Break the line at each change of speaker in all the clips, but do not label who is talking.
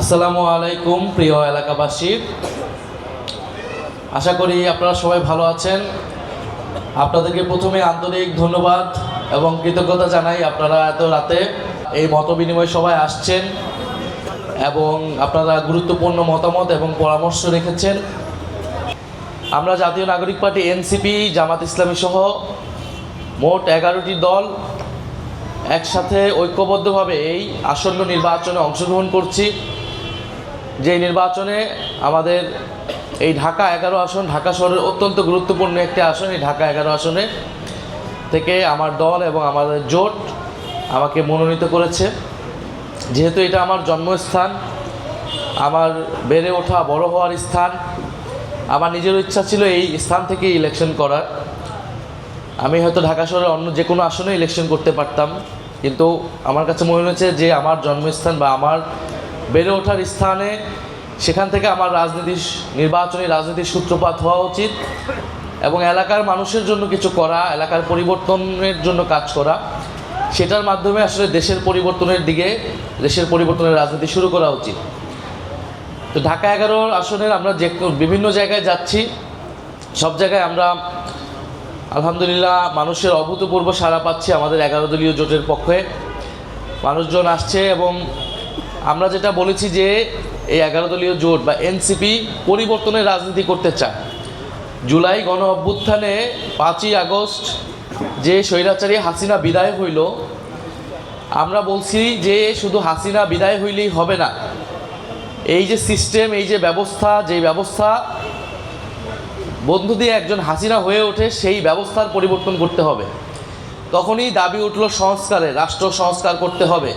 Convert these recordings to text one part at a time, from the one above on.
আসসালামু আলাইকুম, প্রিয় এলাকাবাসী। আশা করি আপনারা সবাই ভালো আছেন। আপনাদেরকে প্রথমে আন্তরিক ধন্যবাদ এবং কৃতজ্ঞতা জানাই আপনারা এত রাতে এই মত বিনিময় সবাই আসছেন এবং আপনারা গুরুত্বপূর্ণ মতামত এবং পরামর্শ রেখেছেন। আমরা জাতীয় নাগরিক পার্টি এনসিপি, জামাত ইসলামী সহ মোট এগারোটি দল একসাথে ঐক্যবদ্ধভাবে এই আসন্ন নির্বাচনে অংশগ্রহণ করছি। যে নির্বাচনে আমাদের এই ঢাকা এগারো আসন, ঢাকা শহরের অত্যন্ত গুরুত্বপূর্ণ একটি আসন, এই ঢাকা এগারো আসনে থেকে আমার দল এবং আমাদের জোট আমাকে মনোনীত করেছে। যেহেতু এটা আমার জন্মস্থান, আমার বেড়ে ওঠা বড় হওয়ার স্থান, আমার নিজের ইচ্ছা ছিল এই স্থান থেকে ইলেকশন করার। আমি হয়তো ঢাকা শহরের অন্য যে কোনো আসনে ইলেকশন করতে পারতাম, কিন্তু আমার কাছে মনে হয়েছে যে আমার জন্মস্থান বা আমার বেড়ে ওঠার স্থানে সেখান থেকে আমার রাজনীতি নির্বাচনী রাজনীতির সূত্রপাত হওয়া উচিত এবং এলাকার মানুষের জন্য কিছু করা, এলাকার পরিবর্তনের জন্য কাজ করা। সেটার মাধ্যমে আসলে দেশের পরিবর্তনের দিকে, দেশের পরিবর্তনের রাজনীতি শুরু করা উচিত। তো ঢাকা এগারো আসনের আমরা যে বিভিন্ন জায়গায় যাচ্ছি। সব জায়গায় আমরা আলহামদুলিল্লাহ মানুষের অভূতপূর্ব সাড়া পাচ্ছি আমাদের এগারো দলীয় জোটের পক্ষে। মানুষজন আসছে এবং আমরা যেটা বলেছি যে এই এগারো দলীয় জোট বা এনসিপি পরিবর্তনের রাজনীতি করতে চায়। জুলাই গণ অভ্যুত্থানে পাঁচই আগস্ট যে স্বৈরাচারী হাসিনা বিদায় হইল, আমরা বলছি যে শুধু হাসিনা বিদায় হইলেই হবে না। এই যে সিস্টেম এই যে ব্যবস্থা যে ব্যবস্থা বন্ধু দিয়ে একজন হাসিনা হয়ে ওঠে, সেই ব্যবস্থার পরিবর্তন করতে হবে। তখনই দাবি উঠল সংস্কারে, রাষ্ট্র সংস্কার করতে হবে।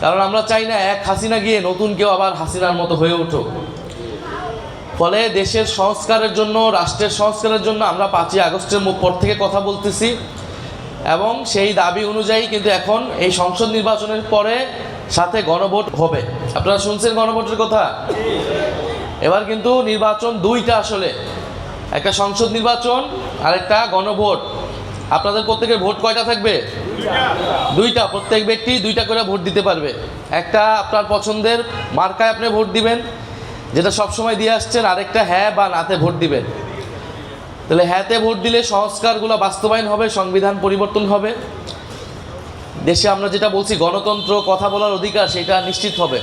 কারণ আমরা চাই না এক হাসিনা গিয়ে নতুন কেউ আবার হাসিনার মতো হয়ে উঠুক। ফলে দেশের সংস্কারের জন্য, রাষ্ট্রের সংস্কারের জন্য আমরা পাঁচই আগস্টের পর থেকে কথা বলতেছি। এবং সেই দাবি অনুযায়ী কিন্তু এখন এই সংসদ নির্বাচনের পরে সাথে গণভোট হবে। আপনারা শুনছেন গণভোটের কথা? এবার কিন্তু নির্বাচন দুইটা আসলে। একটা সংসদ নির্বাচন আর একটা গণভোট। আপনাদের প্রত্যেকের ভোট কয়টা থাকবে? দুইটা, প্রত্যেক ব্যক্তি দুইটা করে ভোট দিতে পারবে। একটা আপনার পছন্দের মার্কায় আপনি ভোট দিবেন, যেটা সবসময় দিয়ে আসছেন, আরেকটা হ্যাঁ বা নাতে ভোট দিবেন। তাহলে হ্যাঁতে ভোট দিলে সংস্কারগুলো বাস্তবায়ন হবে, সংবিধান পরিবর্তন হবে। দেশে আমরা যেটা বলছি, গণতন্ত্র, কথা বলার অধিকার, সেটা নিশ্চিত হবে।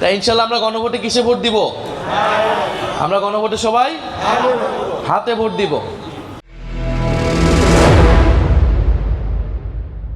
তাই ইনশাল্লাহ আমরা গণভোটে কিসে ভোট দিব? আমরা গণভোটে সবাই হাতে ভোট দিব।